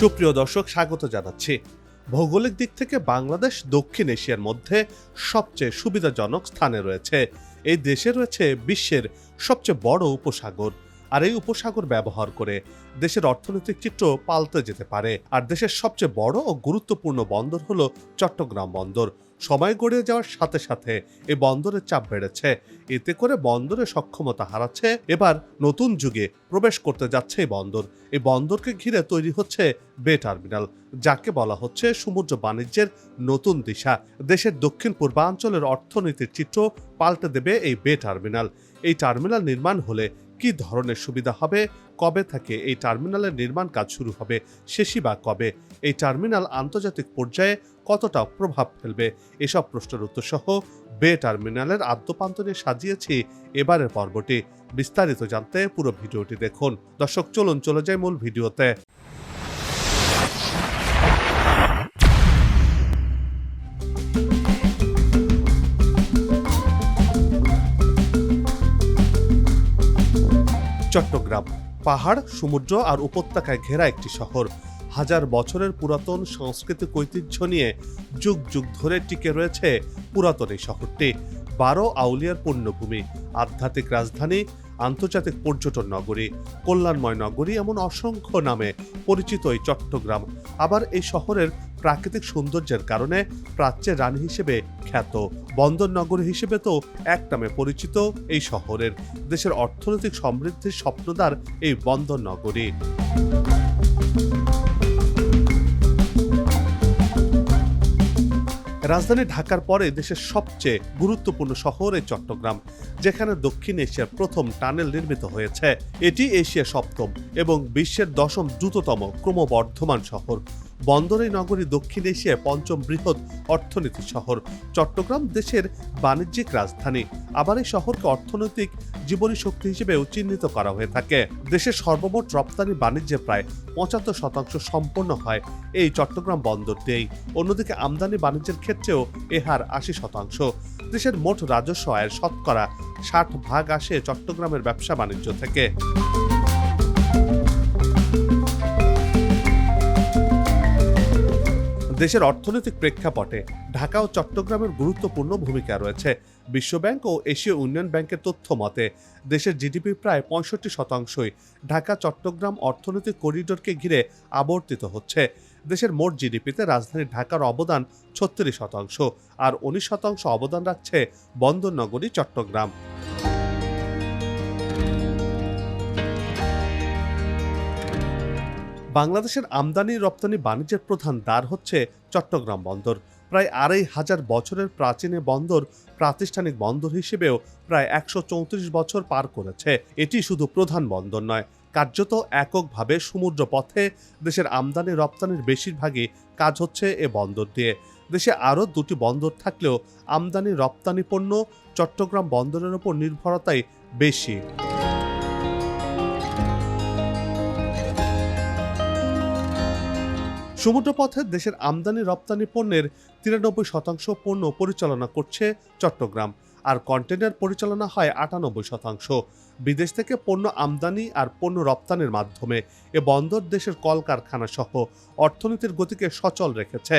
সুপ্রিয় দর্শক, স্বাগত জানাচ্ছি। ভৌগোলিক দিক থেকে বাংলাদেশ দক্ষিণ এশিয়ার মধ্যে সবচেয়ে সুবিধাজনক স্থানে রয়েছে। এই দেশে রয়েছে বিশ্বের সবচেয়ে বড় উপসাগর। আর এই উপসাগর ব্যবহার করে দেশের অর্থনৈতিক চিত্র পাল্টে যেতে পারে। আর দেশের সবচেয়ে বড় ও গুরুত্বপূর্ণ বন্দর হলো চট্টগ্রাম বন্দর। সময় গড়িয়ে যাওয়ার সাথে সাথে এই বন্দরের চাপ বেড়েছে। এতে করে বন্দরের সক্ষমতা হারাচ্ছে। এবার নতুন যুগে প্রবেশ করতে যাচ্ছে এই বন্দর। এই বন্দরকে ঘিরে তৈরি হচ্ছে বে টার্মিনাল, যাকে বলা হচ্ছে সমুদ্র বাণিজ্যের নতুন দিশা। দেশের দক্ষিণ পূর্বাঞ্চলের অর্থনীতির চিত্র পাল্টে দেবে এই বে টার্মিনাল। এই টার্মিনাল নির্মাণ হলে কি ধরনের সুবিধা হবে? কবে থেকে এই টার্মিনালের নির্মাণ কাজ শুরু হবে? শেষই বা কবে? এই টার্মিনাল আন্তর্জাতিক পর্যায়ে কতটা প্রভাব ফেলবে? এসব প্রশ্নের উত্তর সহ বে টার্মিনালের আদ্যপান্ত নিয়ে সাজিয়েছি এবারের পর্বটি। বিস্তারিত জানতে পুরো ভিডিওটি দেখুন। দর্শক, চলুন চলে যাই মূল ভিডিওতে। চট্টগ্রাম। পাহাড়, সমুদ্র আর উপত্যকায় ঘেরা একটি শহর। হাজার বছরের পুরাতন সাংস্কৃতিক ঐতিহ্য নিয়ে যুগ যুগ ধরে টিকে রয়েছে পুরাতন এই শহরটি। বারো আউলিয়ার পণ্যভূমি আধ্যাত্মিক রাজধানী আন্তর্জাতিক পর্যটন নগরী, কল্যাণময় নগরী এমন অসংখ্য নামে পরিচিত এই চট্টগ্রাম। আবার এই শহরের প্রাকৃতিক সৌন্দর্যের কারণে প্রাচ্যের রানী হিসেবে খ্যাত। বন্দর নগরী হিসেবে তো এক নামে পরিচিত এই শহরের। দেশের অর্থনৈতিক সমৃদ্ধির স্বপ্নদার এই বন্দর নগরী। রাজধানী ঢাকার পরে দেশের সবচেয়ে গুরুত্বপূর্ণ শহর এই চট্টগ্রাম, যেখানে দক্ষিণ এশিয়ার প্রথম টানেল নির্মিত হয়েছে। এটি এশিয়া সপ্তম এবং বিশ্বের দশম দ্রুততম ক্রমবর্ধমান শহর। বন্দরেই নগরী দক্ষিণ এশিয়ায় পঞ্চম বৃহৎ অর্থনীতি শহর। চট্টগ্রাম দেশের বাণিজ্যিক রাজধানী। আবার এই শহরকে অর্থনৈতিক জীবনী শক্তি হিসেবেও চিহ্নিত করা হয়ে থাকে। দেশের সর্বমোট রপ্তানি বাণিজ্যে প্রায় পঁচাত্তর শতাংশ সম্পন্ন হয় এই চট্টগ্রাম বন্দর দিয়েই অন্যদিকে আমদানি বাণিজ্যের ক্ষেত্রেও এ হার আশি শতাংশ। দেশের মোট রাজস্ব আয়ের শতকরা ষাট ভাগ আসে চট্টগ্রামের ব্যবসা বাণিজ্য থেকে। দেশের অর্থনৈতিক প্রেক্ষাপটে ঢাকা ও চট্টগ্রামের গুরুত্বপূর্ণ ভূমিকা রয়েছে। বিশ্বব্যাংক ও এশীয় ইউনিয়ন ব্যাংকের তথ্য মতে, দেশের জিডিপি প্রায় পঁয়ষট্টি শতাংশই ঢাকা, চট্টগ্রাম অর্থনৈতিক করিডোরকে ঘিরে আবর্তিত হচ্ছে। দেশের মোট জিডিপিতে রাজধানী ঢাকার অবদান ছত্রিশ শতাংশ, আর উনিশ শতাংশ অবদান রাখছে বন্দর নগরী, চট্টগ্রাম। বাংলাদেশের আমদানি রপ্তানি বাণিজ্যের প্রধান দ্বার হচ্ছে চট্টগ্রাম বন্দর। প্রায় আড়াই হাজার বছরের প্রাচীন বন্দর প্রাতিষ্ঠানিক বন্দর হিসেবেও প্রায় একশো চৌত্রিশ বছর পার করেছে। এটি শুধু প্রধান বন্দর নয়, কার্যত এককভাবে সমুদ্র পথে দেশের আমদানি রপ্তানির বেশিরভাগই কাজ হচ্ছে এ বন্দর দিয়ে। দেশে আরও দুটি বন্দর থাকলেও আমদানি রপ্তানি পণ্য চট্টগ্রাম বন্দরের ওপর নির্ভরতাই বেশি। সমুদ্রপথে দেশের আমদানি, রপ্তানি পণ্যের তিরানব্বই শতাংশ পণ্য পরিচালনা করছে চট্টগ্রাম, আর কন্টেনার পরিচালনা হয় আটানব্বই শতাংশ। বিদেশ থেকে পণ্য আমদানি আর পণ্য রপ্তানির মাধ্যমে এ বন্দর দেশের কলকারখানা সহ অর্থনীতির গতিকে সচল রেখেছে।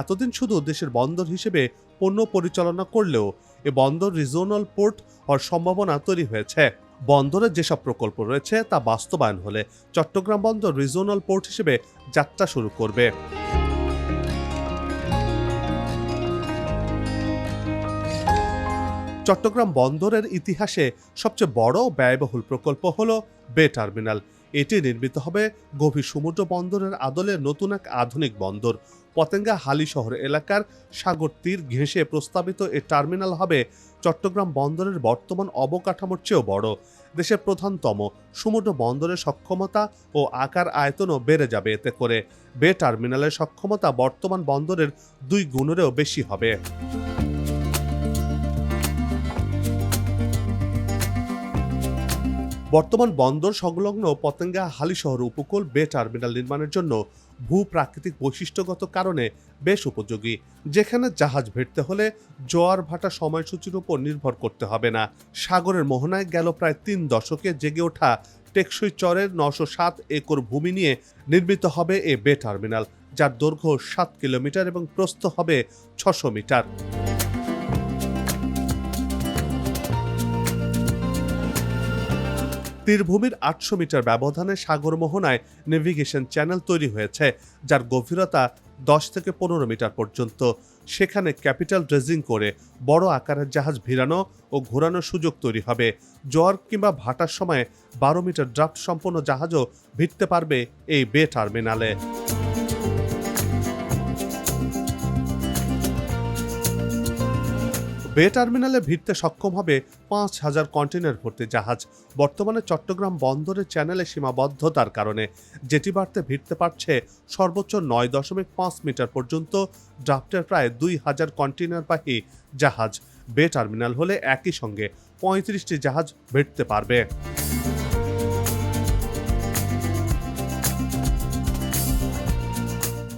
এতদিন শুধু দেশের বন্দর হিসেবে পণ্য পরিচালনা করলেও এ বন্দর রিজনাল পোর্ট হওয়ার সম্ভাবনা তৈরি হয়েছে। বন্দরের যেসব প্রকল্প রয়েছে তা বাস্তবায়ন হলে চট্টগ্রাম বন্দর রিজনাল পোর্ট হিসেবে যাত্রা শুরু করবে। চট্টগ্রাম বন্দরের ইতিহাসে সবচেয়ে বড় ব্যয়বহুল প্রকল্প হল বে টার্মিনাল। এটি নির্মিত হবে গভীর সমুদ্র বন্দরের আদলে নতুন এক আধুনিক বন্দর। পতেঙ্গা হালি শহর এলাকার সাগর তীর ঘেঁষে প্রস্তাবিত এ টার্মিনাল হবে চট্টগ্রাম বন্দরের বর্তমান অবকাঠামোর চেয়েও বড়। দেশের প্রধানতম সমুদ্র বন্দরের সক্ষমতা ও আকার আয়তনও বেড়ে যাবে এতে করে। বে টার্মিনালের সক্ষমতা বর্তমান বন্দরের দুই গুণেরও বেশি হবে। বর্তমান বন্দর সংলগ্ন পতেঙ্গা হালিশহর উপকূল বে টার্মিনাল নির্মাণের জন্য ভূ প্রাকৃতিক বৈশিষ্ট্যগত কারণে বেশ উপযোগী। যেখানে জাহাজ ভেটতে হলে জোয়ার ভাটা সময়সূচির উপর নির্ভর করতে হবে না। সাগরের মোহনায় গেল প্রায় তিন দশকে জেগে ওঠা টেকসই চরের নশো সাত একর ভূমি নিয়ে নির্মিত হবে এ বে টার্মিনাল, যার দৈর্ঘ্য সাত কিলোমিটার এবং প্রস্থ হবে ছশো মিটার। তীরভূমির আটশো মিটার ব্যবধানে সাগর মোহনায় নেভিগেশন চ্যানেল তৈরি হয়েছে, যার গভীরতা দশ থেকে পনেরো মিটার পর্যন্ত। সেখানে ক্যাপিটাল ড্রেজিং করে বড় আকারের জাহাজ ভিড়ানো ও ঘোরানোর সুযোগ তৈরি হবে। জ্বর কিংবা ভাটার সময় বারো মিটার ড্রাফট সম্পন্ন জাহাজও ভিড়তে পারবে এই বে টার্মিনালে। বে টার্মিনালে ভিড়তে সক্ষম হবে পাঁচ হাজার কন্টেনার ভর্তি জাহাজ। বর্তমানে চট্টগ্রাম বন্দরের চ্যানেলে সীমাবদ্ধতার কারণে যেটি বাড়তে ভিড়তে পারছে সর্বোচ্চ নয় দশমিক পাঁচ মিটার পর্যন্ত, ড্রাফটের প্রায় দুই হাজার কন্টেনারবাহী জাহাজ। বে টার্মিনাল হলে একই সঙ্গে পঁয়ত্রিশটি জাহাজ ভিড়তে পারবে।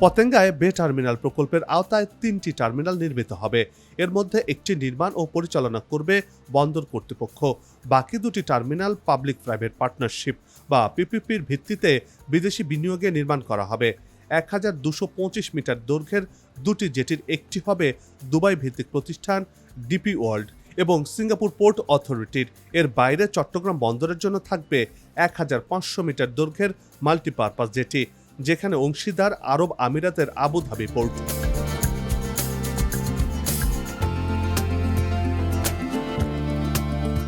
পতেঙ্গায় বে টার্মিনাল প্রকল্পের আওতায় তিনটি টার্মিনাল নির্মিত হবে। এর মধ্যে একটি নির্মাণ ও পরিচালনা করবে বন্দর কর্তৃপক্ষ। বাকি দুটি টার্মিনাল পাবলিক প্রাইভেট পার্টনারশিপ বা পিপিপির ভিত্তিতে বিদেশি বিনিয়োগে নির্মাণ করা হবে। এক হাজার দুশো পঁচিশ মিটার দৈর্ঘ্যের দুটি জেটির একটি হবে দুবাই ভিত্তিক প্রতিষ্ঠান ডিপি ওয়ার্ল্ড এবং সিঙ্গাপুর পোর্ট অথরিটির। এর বাইরে চট্টগ্রাম বন্দরের জন্য থাকবে এক হাজার পাঁচশো মিটার দৈর্ঘ্যের মাল্টিপারপাস জেটি। যেখানে অংশীদার আরব আমিরাতের আবুধাবি পোর্ট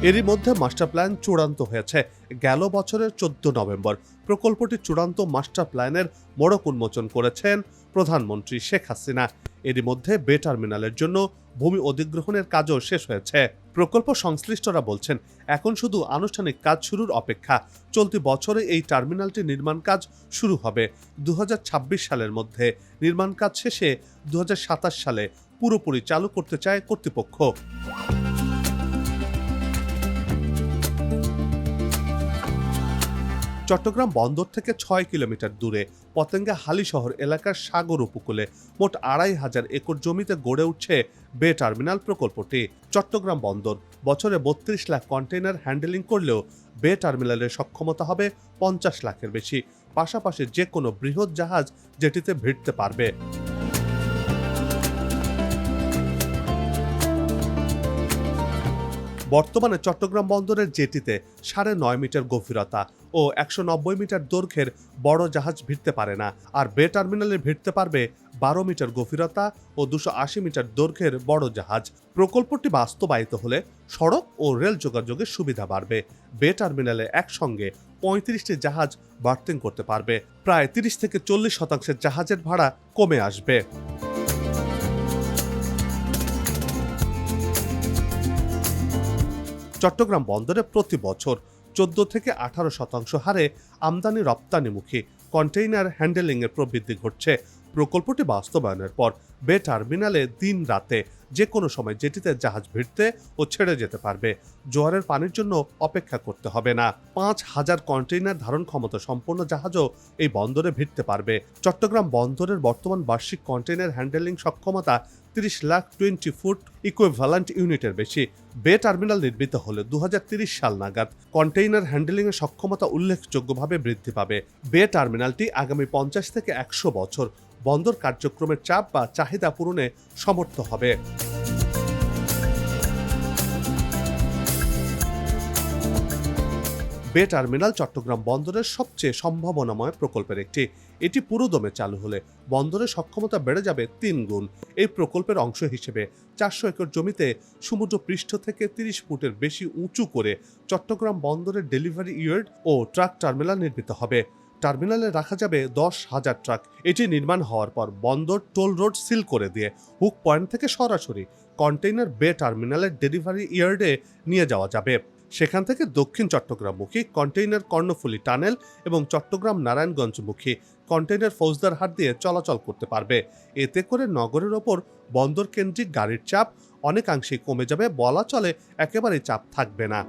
এরই মধ্যে মাস্টার প্ল্যান চূড়ান্ত হয়েছে। গেল বছরের চোদ্দ নভেম্বর প্রকল্পটি চূড়ান্ত মাস্টার প্ল্যানের মোড়ক উন্মোচন করেছেন প্রধানমন্ত্রী শেখ হাসিনা। এরই মধ্যে বে টার্মিনালের জন্য ভূমি অধিগ্রহণের কাজও শেষ হয়েছে। প্রকল্প সংশ্লিষ্টরা বলছেন, এখন শুধু আনুষ্ঠানিক কাজ শুরুর অপেক্ষা। চলতি বছরে এই টার্মিনালটি নির্মাণ কাজ শুরু হবে। দু হাজার ছাব্বিশ সালের মধ্যে নির্মাণ কাজ শেষে দু হাজার সাতাশ সালে পুরোপুরি চালু করতে চায় কর্তৃপক্ষ। চট্টগ্রাম বন্দর থেকে ছয় কিলোমিটার দূরে পতেঙ্গা হালি শহর এলাকার সাগর উপকূলে মোট আড়াই হাজার একর জমিতে গড়ে উঠছে বে টার্মিনাল প্রকল্পটি। চট্টগ্রাম বন্দর বছরে বত্রিশ লাখ কন্টেইনার হ্যান্ডেলিং করলেও বে টার্মিনালের সক্ষমতা হবে পঞ্চাশ লাখের বেশি। পাশাপাশি যে কোনো বৃহৎ জাহাজ যেটিতে ভিড়তে পারবে। বর্তমানে চট্টগ্রাম বন্দরের জেটিতে সাড়ে নয় মিটার গভীরতা ও একশো নব্বই মিটার দৈর্ঘ্যের বড় জাহাজ ভিড়তে পারে না। আর বে টার্মিনালে ভিড়তে পারবে বারো মিটার গভীরতা ও দুশো আশি মিটার দৈর্ঘ্যের বড় জাহাজ। প্রকল্পটি বাস্তবায়িত হলে সড়ক ও রেল যোগাযোগের সুবিধা বাড়বে। বে টার্মিনালে একসঙ্গে পঁয়ত্রিশটি জাহাজ বার্থিং করতে পারবে। প্রায় তিরিশ থেকে চল্লিশ শতাংশের জাহাজের ভাড়া কমে আসবে। চট্টগ্রাম বন্দরে প্রতি বছর চোদ্দ থেকে আঠারো শতাংশ হারে আমদানি রপ্তানিমুখী কন্টেইনার হ্যান্ডেলিংয়ের প্রবৃদ্ধি ঘটছে। প্রকল্পটি বাস্তবায়নের পর বে টার্মিনালে দিন রাতে যে কোনো সময় জেটিতে জাহাজ ভিড়তে ও ছেড়ে যেতে পারবে। জোয়ারের পানির জন্য অপেক্ষা করতে হবে না। পাঁচ হাজার কন্টেইনার ধারণ ক্ষমতা সম্পন্ন জাহাজও এই বন্দরে ভিড়তে পারবে। চট্টগ্রাম বন্দরের বর্তমান বার্ষিক কন্টেইনার হ্যান্ডেলিং সক্ষমতা তিরিশ লাখ টোয়েন্টি ফুট ইকুইভ্যালেন্ট ইউনিটের বেশি। বে টার্মিনাল নির্মিত হলে দু সাল নাগাদ কন্টেইনার হ্যান্ডেলিংয়ের সক্ষমতা উল্লেখযোগ্যভাবে বৃদ্ধি পাবে। বে টার্মিনালটি আগামী পঞ্চাশ থেকে একশো বছর বন্দর কার্যক্রমের চাপ বা চাহিদা পূরণে সমর্থ হবে। বে টার্মিনাল চট্টগ্রাম বন্দরের সবচেয়ে সম্ভাবনাময় প্রকল্পের একটি। এটি পুরোদমে চালু হলে বন্দরের সক্ষমতা বেড়ে যাবে তিন গুণ। এই প্রকল্পের অংশ হিসেবে চারশো একর জমিতে সমুদ্র পৃষ্ঠ থেকে তিরিশ ফুটের বেশি উঁচু করে চট্টগ্রাম বন্দরের ডেলিভারি ইয়ার্ড ও ট্রাক টার্মিনাল নির্মিত হবে। টার্মিনালে রাখা যাবে দশ হাজার ট্রাক। এটি নির্মাণ হওয়ার পর বন্দর টোল রোড সিল করে দিয়ে হুক পয়েন্ট থেকে সরাসরি কন্টেইনার বে টার্মিনালের ডেলিভারি ইয়ার্ডে নিয়ে যাওয়া যাবে। সেখান থেকে দক্ষিণ চট্টগ্রামমুখী কন্টেইনার কর্ণফুলী টানেল এবং চট্টগ্রাম নারায়ণগঞ্জমুখী কন্টেইনার ফৌজদার ফৌজদারহাট দিয়ে চলাচল করতে পারবে। এতে করে নগরের ওপর বন্দর কেন্দ্রিক গাড়ির চাপ অনেকাংশেই কমে যাবে। বলা চলে একেবারেই চাপ থাকবে না।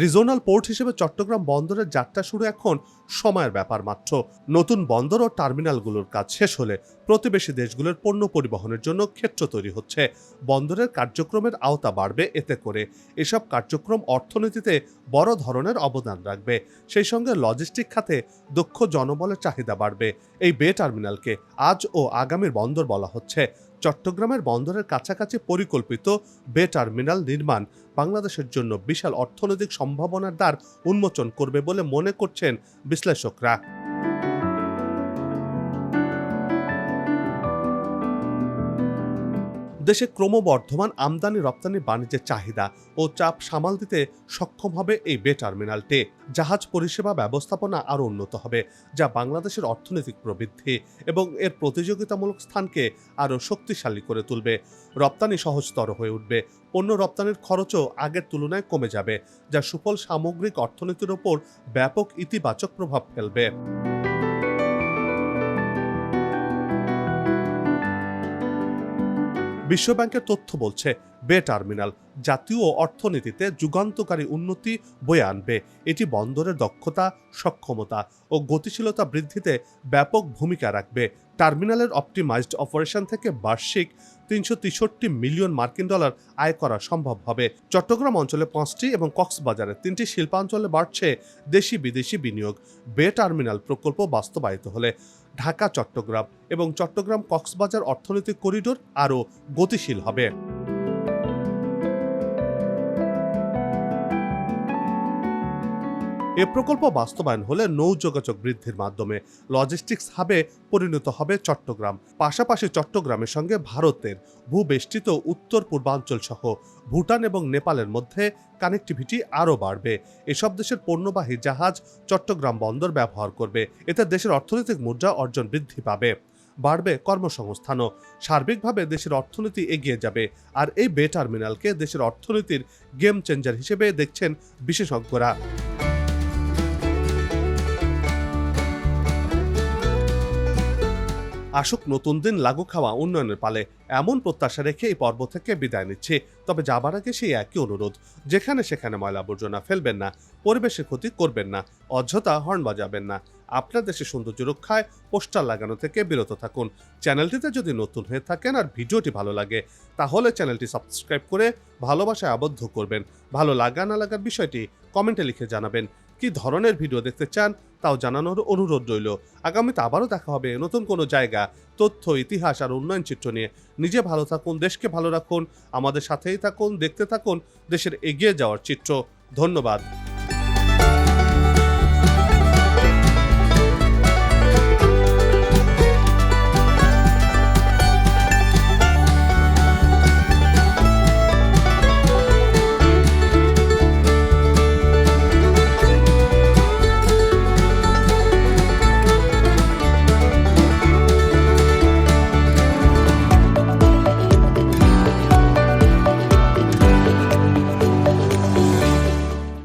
রিজনাল পোর্ট হিসেবে চট্টগ্রাম বন্দরের যাত্রা শুরু এখন সময়ের ব্যাপার মাত্র। নতুন বন্দর ও টার্মিনালগুলোর কাজ শেষ হলে প্রতিবেশী দেশগুলোর পণ্য পরিবহনের জন্য ক্ষেত্র তৈরি হচ্ছে। বন্দরের কার্যক্রমের আওতা বাড়বে এতে করে এসব কার্যক্রম অর্থনীতিতে বড় ধরনের অবদান রাখবে। সেই সঙ্গে লজিস্টিক খাতে দক্ষ জনবলের চাহিদা বাড়বে। এই বে টার্মিনালকে আজ ও আগামীর বন্দর বলা হচ্ছে। চট্টগ্রামের বন্দরের কাছাকাছি পরিকল্পিত বে টার্মিনাল নির্মাণ বাংলাদেশের জন্য বিশাল অর্থনৈতিক সম্ভাবনার দ্বার উন্মোচন করবে বলে মনে করছেন বিশ্লেষকরা। দেশে ক্রমবর্ধমান আমদানি রপ্তানি বাণিজ্যের চাহিদা ও চাপ সামাল দিতে সক্ষম হবে এই বে টার্মিনালটি। জাহাজ পরিষেবা ব্যবস্থাপনা আরও উন্নত হবে, যা বাংলাদেশের অর্থনৈতিক প্রবৃদ্ধি এবং এর প্রতিযোগিতামূলক স্থানকে আরও শক্তিশালী করে তুলবে। রপ্তানি সহজতর হয়ে উঠবে, পণ্য রপ্তানির খরচও আগের তুলনায় কমে যাবে, যা সুফল সামগ্রিক অর্থনীতির ওপর ব্যাপক ইতিবাচক প্রভাব ফেলবে। বিশ্বব্যাংকের তথ্য বলছে, বে টার্মিনাল জাতীয় অর্থনীতিতে যুগান্তকারী উন্নতি বয়ে আনবে। এটি বন্দরের দক্ষতা, সক্ষমতা ও গতিশীলতা বৃদ্ধিতে ব্যাপক ভূমিকা রাখবে। টার্মিনালের অপটিমাইজড অপারেশন থেকে বার্ষিক তিনশো তেষট্টি মিলিয়ন মার্কিন ডলার আয় করা সম্ভব হবে। চট্টগ্রাম অঞ্চলে পাঁচটি এবং কক্সবাজারে তিনটি শিল্পাঞ্চলে বাড়ছে দেশি বিদেশি বিনিয়োগ। বে টার্মিনাল প্রকল্প বাস্তবায়িত হলে ঢাকা চট্টগ্রাম এবং চট্টগ্রাম কক্সবাজার অর্থনৈতিক করিডোর আরও গতিশীল হবে। এ প্রকল্প বাস্তবায়ন হলে নৌ যোগাযোগ বৃদ্ধির মাধ্যমে লজিস্টিক্স হাবে পরিণত হবে চট্টগ্রাম। পাশাপাশি চট্টগ্রামের সঙ্গে ভারতের ভূবেষ্টিত উত্তর পূর্বাঞ্চল সহ ভুটান এবং নেপালের মধ্যে কানেক্টিভিটি আরও বাড়বে। এসব দেশের পণ্যবাহী জাহাজ চট্টগ্রাম বন্দর ব্যবহার করবে। এতে দেশের অর্থনৈতিক মুদ্রা অর্জন বৃদ্ধি পাবে। বাড়বে কর্মসংস্থানও। সার্বিকভাবে দেশের অর্থনীতি এগিয়ে যাবে। আর এই বে টার্মিনালকে দেশের অর্থনীতির গেম চেঞ্জার হিসেবে দেখছেন বিশেষজ্ঞরা। আসুক, নতুন দিন লাগু খাওয়া উন্নয়নের পালে। এমন প্রত্যাশা রেখে এই পর্ব থেকে বিদায় নিচ্ছে। তবে যাবার আগে সেই একই অনুরোধ, যেখানে সেখানে ময়লা আবর্জনা ফেলবেন না, পরিবেশের ক্ষতি করবেন না, অযথা হর্ন বাজাবেন না। আপনার দেশের সৌন্দর্য রক্ষায় পোস্টার লাগানো থেকে বিরত থাকুন। চ্যানেলটিতে যদি নতুন হয়ে থাকেন আর ভিডিওটি ভালো লাগে, তাহলে চ্যানেলটি সাবস্ক্রাইব করে ভালোবাসায় আবদ্ধ করবেন। ভালো লাগা না লাগার বিষয়টি কমেন্টে লিখে জানাবেন। কি ধরনের ভিডিও দেখতে চান তাও জানানোর অনুরোধ রইল। আগামীতে আবারও দেখা হবে নতুন কোনো জায়গা, তথ্য, ইতিহাস আর উন্নয়ন চিত্র নিয়ে। নিজে ভালো থাকুন, দেশকে ভালো রাখুন, আমাদের সাথেই থাকুন, দেখতে থাকুন, দেশের এগিয়ে যাওয়ার চিত্র। ধন্যবাদ।